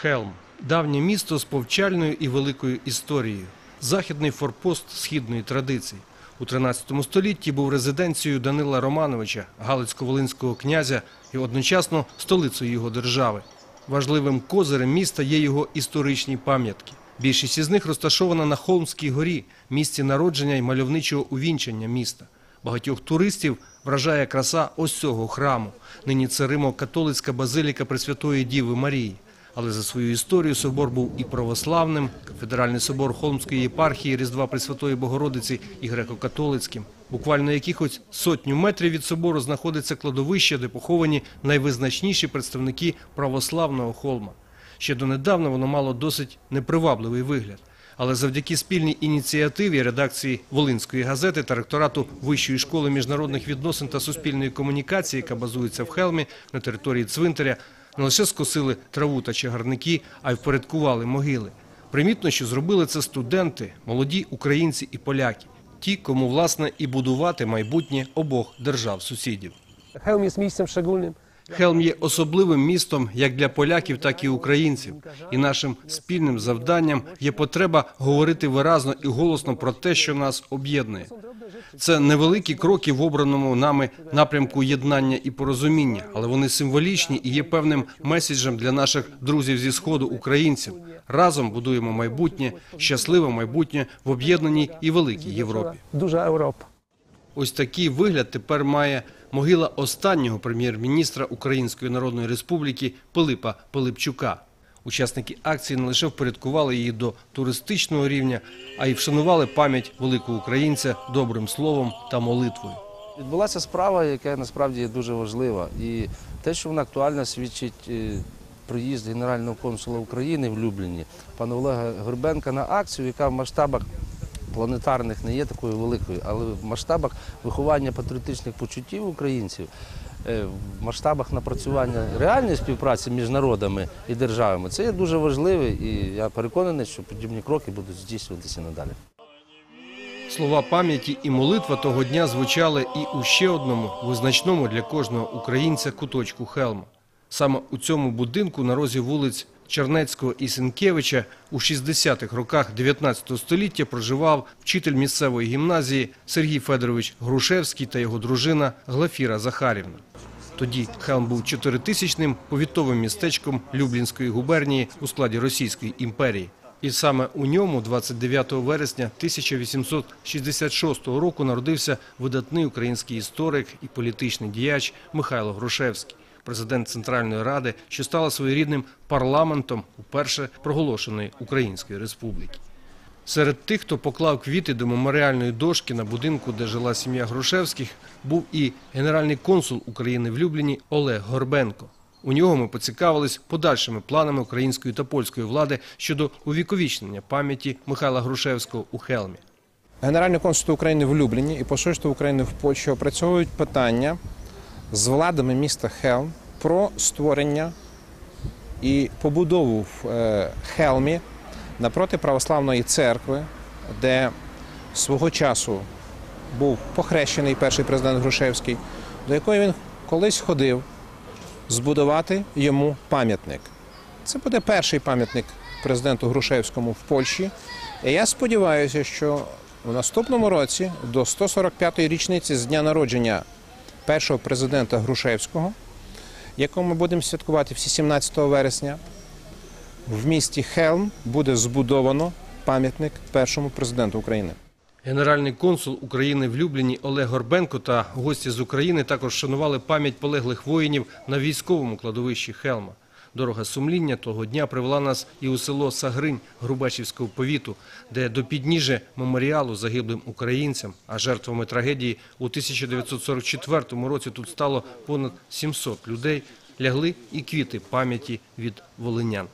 Хелм давнє місто з повчальною і великою історією, західний форпост східної традиції. У 13 столітті був резиденцією Данила Романовича, Галицько-Волинського князя і одночасно столицею його держави. Важливим козирем міста є його історичні пам'ятки. Більшість із них розташована на Холмській горі, місці народження і мальовничого увінчання міста. Багатьох туристів вражає краса ось цього храму. Нині це Римо-католицька базиліка Пресвятої Діви Марії. Але за свою історію собор був і православним, кафедральний собор Холмської єпархії Різдва Пресвятої Богородиці і греко-католицьким. Буквально якихось сотню метрів від собору знаходиться кладовище, де поховані найвизначніші представники православного холма. Ще донедавна воно мало досить непривабливий вигляд. Але завдяки спільній ініціативі редакції Волинської газети та ректорату Вищої школи міжнародних відносин та суспільної комунікації, яка базується в Хелмі на території цвинтаря, не лише скосили траву та чагарники, а й впорядкували могили. Примітно, що зробили це студенти, молоді українці і поляки, ті, кому власне і будувати майбутнє обох держав-сусідів. Chełm jest місцем szczególnym. Хелм є особливим містом як для поляків, так і українців. І нашим спільним завданням є потреба говорити виразно і голосно про те, що нас об'єднує. Це невеликі кроки в обраному нами напрямку єднання і порозуміння, але вони символічні і є певним меседжем для наших друзів зі сходу українців. Разом будуємо майбутнє, щасливе майбутнє в об'єднаній і великій Європі. Duża Europa. Ось такий вигляд тепер має могила останнього прем'єр-міністра Української Народної Республіки Пилипа Пилипчука. Учасники акції не лише впорядкували її до туристичного рівня, а й вшанували пам'ять великого українця добрим словом та молитвою. Відбулася справа, яка насправді дуже важлива. І те, що вона актуальна, свідчить е, приїзд Генерального консула України в Любліні, пана Олега Горбенка на акцію, яка в масштабах планетарних не є такою великою, але в масштабах виховання патріотичних почуттів українців, е, в масштабах напрацювання реальної співпраці між народами і державами, це є дуже важливо, і я переконаний, що подібні кроки будуть здійснюватися надалі. Слова пам'яті і молитва того дня звучали і у ще одному визначному для кожного українця куточку Хелма. Саме у цьому будинку на розі вулиць Чернецького і Сенкевича у 60-х роках 19 століття проживав вчитель місцевої гімназії Сергій Федорович Грушевський та його дружина Глафіра Захарівна. Тоді Хелм був чотиритисячним повітовим містечком Люблінської губернії у складі Російської імперії. І саме у ньому, 29 вересня 1866 року, народився видатний український історик і політичний діяч Михайло Грушевський, президент Центральної Ради, що стала своєрідним парламентом уперше проголошеної Української Республіки. Серед тих, хто поклав квіти до меморіальної дошки на будинку, де жила сім'я Грушевських, був і генеральний консул України в Любліні Олег Горбенко. У нього ми поцікавились подальшими планами української та польської влади щодо увіковічнення пам'яті Михайла Грушевського у Хелмі. Генеральне консульство України в Любліні і Посольство України в Польщі опрацьовують питання з владами міста Хелм про створення і побудову в е, Хелмі напроти православної церкви, де свого часу був похрещений перший президент Грушевський, до якої він колись ходив, збудувати йому пам'ятник. Це буде перший пам'ятник президенту Грушевському в Польщі. І я сподіваюся, що у наступному році, до 145-ї річниці з дня народження першого президента Грушевського, якого ми будемо святкувати всі 17 вересня, в місті Хелм буде збудовано пам'ятник першому президенту України. Генеральний консул України в Любліні Олег Горбенко та гості з України також шанували пам'ять полеглих воїнів на військовому кладовищі Хелма. Дорога сумління того дня привела нас і у село Сагринь Грубачівського повіту, де до підніжжя меморіалу загиблим українцям, а жертвами трагедії у 1944 році тут стало понад 700 людей, лягли і квіти пам'яті від волинян.